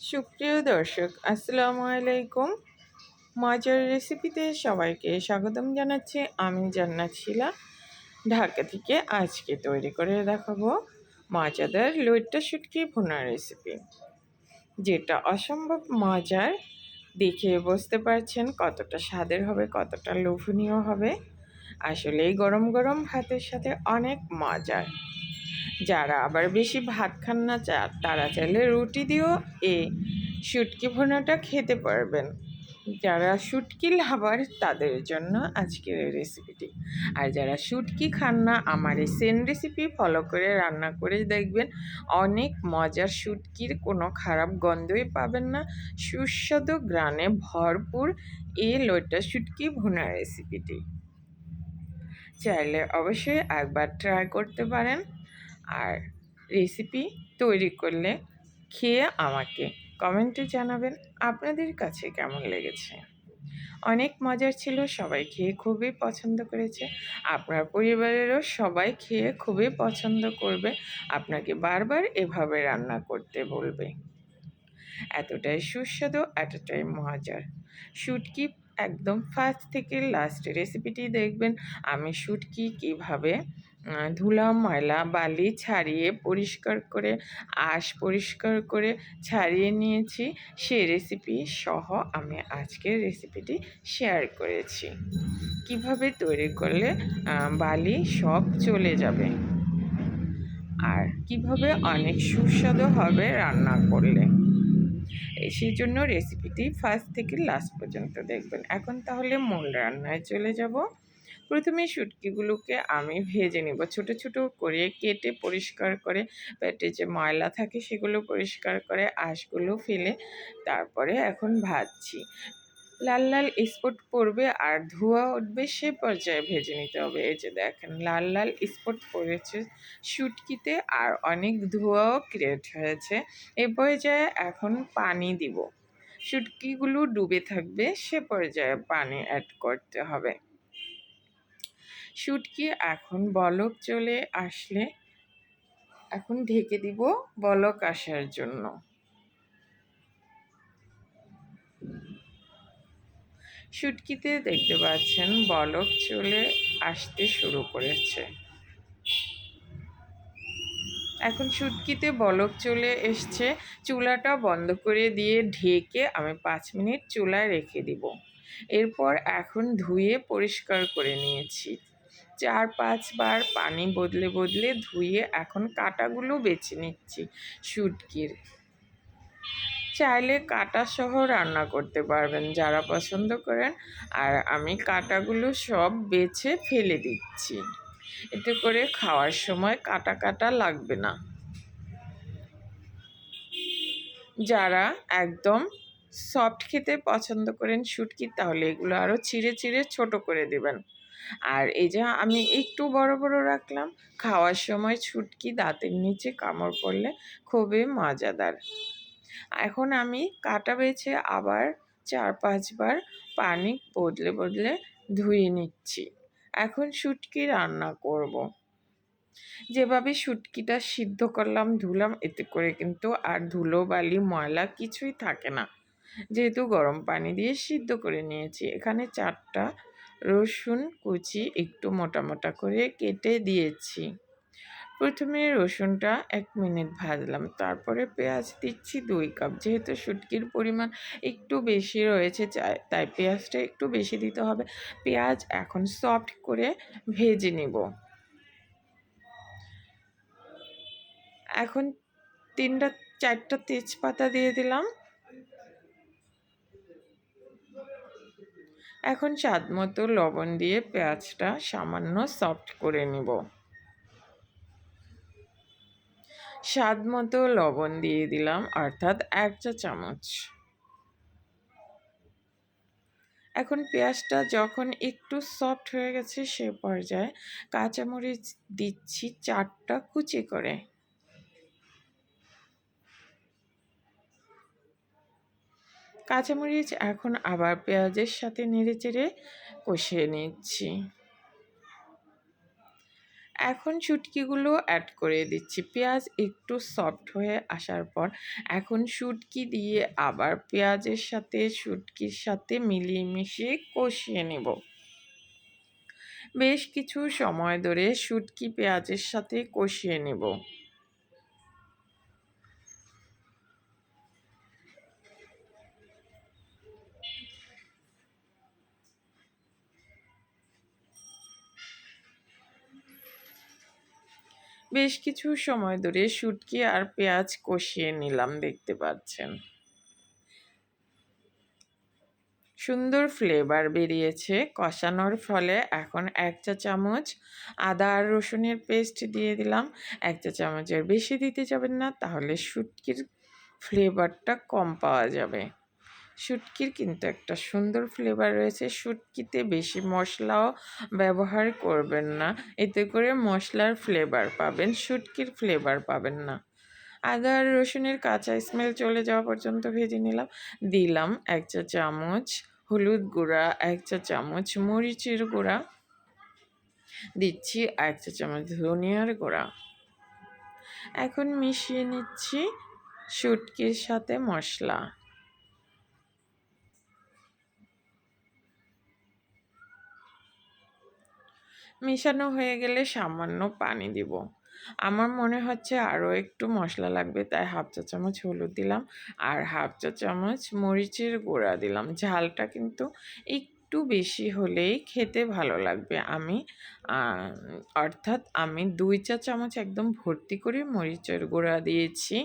সুপ্রিয় দর্শক, আসসালামু আলাইকুম। মজার রেসিপিতে সবাইকে স্বাগতম জানাচ্ছি। আমি জান্নাত শিলা। ঢাকা থেকে আজকে তৈরি করে দেখাবো মজাদার লইট্টা শুটকি ভুনা রেসিপি। যেটা অসম্ভব মজার, দেখে বুঝতে পারছেন কতটা স্বাদের হবে, কতটা লোভনীয় হবে। আসলে গরম গরম ভাতের সাথে অনেক মজার। যারা আবার বেশি ভাত খান না চা, তারা চাইলে রুটি দিয়েও এ শুটকি ভুনাটা খেতে পারবেন। যারা শুটকি লাভার, তাদের জন্য আজকের এই রেসিপিটি আর যারা শুটকি খান না, আমার এই সেম রেসিপি ফলো করে রান্না করে দেখবেন। অনেক মজার শুটকির কোনো খারাপ গন্ধই পাবেন না। সুস্বাদু গ্রানে ভরপুর এই লোটা শুটকি ভুনা রেসিপিটি চাইলে অবশ্যই একবার ট্রাই করতে পারেন। আর রেসিপি তৈরি করলে খেয়ে আমাকে কমেন্টে জানাবেন আপনাদের কাছে কেমন লেগেছে। অনেক মজার ছিল, সবাই খেয়ে খুবই পছন্দ করেছে। আপনার পরিবারেরও সবাই খেয়ে খুবই পছন্দ করবে। আপনাকে বারবার এভাবে রান্না করতে বলবে। এতটাই সুস্বাদু, এতটাই মজার। শুটকি একদম ফার্স্ট থেকে লাস্ট রেসিপিটি দেখবেন। আমি শুটকি কীভাবে ধুলা ময়লা বালি ছাড়িয়ে পরিষ্কার করে, আঁশ পরিষ্কার করে ছাড়িয়ে নিয়েছি। সে রেসিপি সহ আমি আজকের রেসিপিটি শেয়ার করেছি। কীভাবে তৈরি করলে বালি সব চলে যাবে? আর কীভাবে অনেক সুস্বাদু হবে রান্না করলে? সেই জন্য রেসিপিটি ফার্স্ট থেকে লাস্ট পর্যন্ত দেখবেন। এখন তাহলে মূল রান্নায় চলে যাব। প্রথমে শুটকিগুলোকে আমি ভেজে নেব। ছোট ছোট করে কেটে পরিষ্কার করে পেটে যে ময়লা থাকে সেগুলো পরিষ্কার করে আঁশগুলো ফেলে তারপরে এখন ভাজছি। লাল লাল স্পট পড়বে আর ধোয়া উঠবে সে পর্যায়ে ভেজে নিতে হবে। এই যে দেখেন, লাল লাল স্পট পড়েছে শুটকিতে আর অনেক ধোঁয়াও ক্রিয়েট হয়েছে। এ পর্যায়ে এখন পানি দিব। শুটকিগুলো ডুবে থাকবে সে পর্যায়ে পানি অ্যাড করতে হবে। শুটকি, এখন বলক চলে আসলে এখন ঢেকে দিব বলক আসার জন্য। শুটকিতে দেখতে পাচ্ছেন বলক চলে আসতে শুরু করেছে। এখন শুটকিতে বলক চলে এসছে, চুলাটা বন্ধ করে দিয়ে ঢেকে আমি পাঁচ মিনিট চুলায় রেখে দিব। এরপর এখন ধুয়ে পরিষ্কার করে নিয়েছি। চার পাঁচবার পানি বদলে বদলে ধুয়ে এখন কাটাগুলো বেছে নিচ্ছি শুটকির। চাইলে কাটা সহ রান্না করতে পারবেন যারা পছন্দ করেন। আর আমি কাটাগুলো সব বেছে ফেলে দিচ্ছি। এতে করে খাওয়ার সময় কাটা কাটা লাগবে না। যারা একদম সফট খেতে পছন্দ করেন শুটকি, তাহলে এগুলো আরও চিড়ে চিড়ে ছোট করে দেবেন। আর এই যে আমি একটু বড় বড় রাখলাম, খাওয়ার সময় ছুটকি দাঁতের নিচে কামড় পড়লে খুবই মজাদার। এখন আমি কাটা বেছে আবার চার পাঁচবার পানি বদলে বদলে ধুয়ে নিচ্ছি। এখন শুটকি রান্না করব। যেভাবে শুটকিটা সিদ্ধ করলাম, ধুলাম, এতে করে কিন্তু আর ধুলো, বালি, ময়লা কিছুই থাকে না। যেহেতু গরম পানি দিয়ে সিদ্ধ করে নিয়েছি, এখানে চারটা রসুন কুচি একটু মোটা মোটা করে কেটে দিয়েছি। প্রথমে রসুনটা এক মিনিট ভাজলাম, তারপরে পেঁয়াজ দিচ্ছি দুই কাপ। যেহেতু শুটকির পরিমাণ একটু বেশি রয়েছে তাই পেঁয়াজটা একটু বেশি দিতে হবে। পেঁয়াজ এখন সফট করে ভেজে নিব। এখন তিনটা, চারটা তেজপাতা দিয়ে দিলাম। এখন স্বাদ মতো লবণ দিয়ে পেঁয়াজটা সামান্য সফট করে নিব। স্বাদ মতো লবণ দিয়ে দিলাম, অর্থাৎ এক চা চামচ। এখন পেঁয়াজটা যখন একটু সফট হয়ে গেছে সে পর্যায়ে কাঁচামরিচ দিচ্ছি চারটা কুচি করে। কাঁচামরিচ এখন আবার পেঁয়াজের সাথে নেড়ে চেড়ে কষিয়ে নিচ্ছি। এখন শুটকিগুলো অ্যাড করে দিচ্ছি। পেঁয়াজ একটু সফট হয়ে আসার পর এখন শুটকি দিয়ে আবার পেঁয়াজের সাথে, শুটকির সাথে মিলিয়ে মিশিয়ে কষিয়ে নেব। বেশ কিছু সময় ধরে শুটকি পেঁয়াজের সাথে কষিয়ে নেব। বেশ কিছু সময় ধরে শুটকি আর পেঁয়াজ কষিয়ে নিলাম, দেখতে পাচ্ছেন। সুন্দর ফ্লেভার বেরিয়েছে। কষানোর ফলে এখন এক চা চামচ আদা আর রসুনের পেস্ট দিয়ে দিলাম। এক চা চামচের বেশি দিতে যাবেন না, তাহলে শুটকির ফ্লেভারটা কম পাওয়া যাবে। শুটকির কিন্তু একটা সুন্দর ফ্লেভার রয়েছে। শুটকিতে বেশি মশলাও ব্যবহার করবেন না। এতে করে মশলার ফ্লেভার পাবেন, শুটকির ফ্লেভার পাবেন না। আদা আর রসুনের কাঁচা স্মেল চলে যাওয়া পর্যন্ত ভেজে নিলাম। দিলাম এক চা চামচ হলুদ গুঁড়া, এক চা চামচ মরিচের গুঁড়া। দিচ্ছি এক চা চামচ ধনিয়ার গুঁড়া। এখন মিশিয়ে নিচ্ছি শুটকির সাথে মশলা। মেশানো হয়ে গেলে সামান্য পানি দিব। আমার মনে হচ্ছে আরও একটু মশলা লাগবে, তাই হাফ চা চামচ হলুদ দিলাম আর হাফ চা চামচ মরিচের গুঁড়া দিলাম। ঝালটা কিন্তু একটু বেশি হলেই খেতে ভালো লাগবে। আমি অর্থাৎ আমি দুই চা চামচ একদম ভর্তি করে মরিচের গুঁড়া দিয়েছি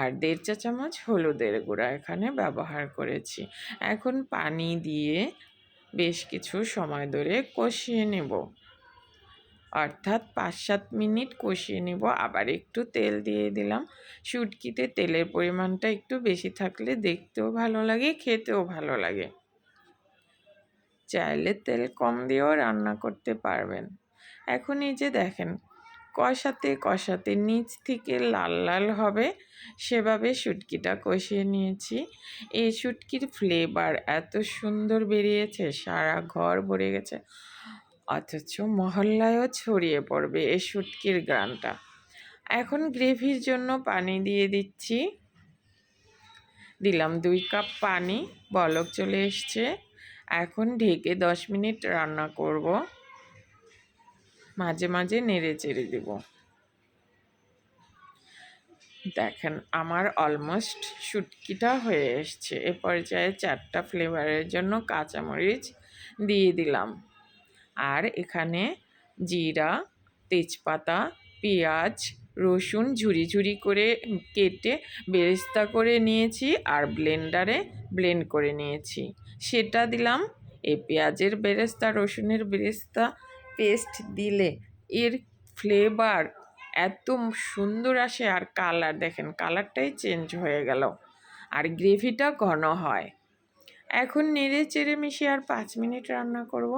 আর দেড় চা চামচ হলুদের গুঁড়া এখানে ব্যবহার করেছি। এখন পানি দিয়ে বেশ কিছু সময় ধরে কষিয়ে নেব। অর্থাৎ পাঁচ সাত মিনিট কষিয়ে নেব। আবার একটু তেল দিয়ে দিলাম। শুটকিতে তেলের পরিমাণটা একটু বেশি থাকলে দেখতেও ভালো লাগে, খেতেও ভালো লাগে। চাইলে তেল কম দিয়েও রান্না করতে পারবেন। এখন এই যে দেখেন, কষাতে কষাতে নিচ থেকে লাল লাল হবে, সেভাবে শুটকিটা কষিয়ে নিয়েছি। এই শুটকির ফ্লেভার এত সুন্দর বেরিয়েছে, সারা ঘর ভরে গেছে। অথচ মহল্লায়ও ছড়িয়ে পড়বে এই শুটকির গ্রানটা এখন গ্রেভির জন্য পানি দিয়ে দিচ্ছি। দিলাম দুই কাপ পানি, বলক চলে এসছে। এখন ঢেকে দশ মিনিট রান্না করব। মাঝে মাঝে নেড়ে চেড়ে দেব। দেখেন, আমার অলমোস্ট শুটকিটা হয়ে এসছে। এ পর্যায়ে চারটা ফ্লেভারের জন্য কাঁচামরিচ দিয়ে দিলাম। আর এখানে জিরা, তেজপাতা, পেঁয়াজ, রসুন ঝুরি ঝুরি করে কেটে বেরেস্তা করে নিয়েছি আর ব্লেন্ডারে ব্লেন্ড করে নিয়েছি। সেটা দিলাম এই পেঁয়াজের বেরেস্তা, রসুনের বেরেস্তা পেস্ট দিলে এর ফ্লেভার এত সুন্দর আসে আর কালার দেখেন কালারটাই চেঞ্জ হয়ে গেল। আর গ্রেভিটা ঘন হয়। এখন নেড়ে চেড়ে মিশিয়ে আর পাঁচ মিনিট রান্না করব।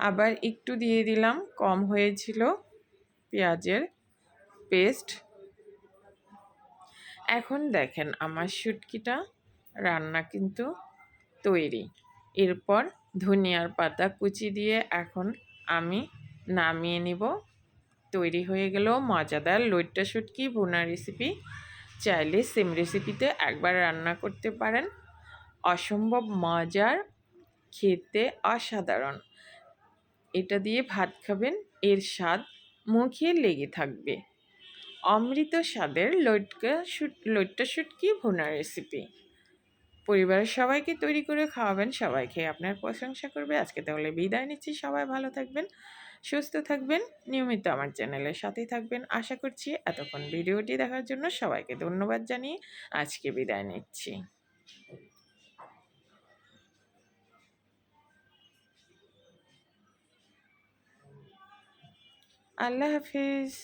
আবার একটু দিয়ে দিলাম, কম হয়েছিল পেঁয়াজের পেস্ট। এখন দেখেন আমার শুটকিটা রান্না কিন্তু তৈরি। এরপর ধনিয়ার পাতা কুচি দিয়ে এখন আমি নামিয়ে নিব। তৈরি হয়ে গেল মজাদার লইট্টা শুটকি বোনা রেসিপি চাইলে সেম রেসিপিতে একবার রান্না করতে পারেন। অসম্ভব মজার, খেতে অসাধারণ। এটা দিয়ে ভাত খাবেন, এর স্বাদ মুখে লেগে থাকবে। অমৃত স্বাদের লটকা শুট লইট্টা শুটকি ভুনা রেসিপি পরিবারের সবাইকে তৈরি করে খাওয়াবেন, সবাই খেয়ে আপনার প্রশংসা করবে। আজকে তাহলে বিদায় নিচ্ছি, সবাই ভালো থাকবেন, সুস্থ থাকবেন, নিয়মিত আমার চ্যানেলের সাথেই থাকবেন। আশা করছি এতক্ষণ ভিডিওটি দেখার জন্য সবাইকে ধন্যবাদ জানিয়ে আজকে বিদায় নিচ্ছি। আল্লাহ হাফিজ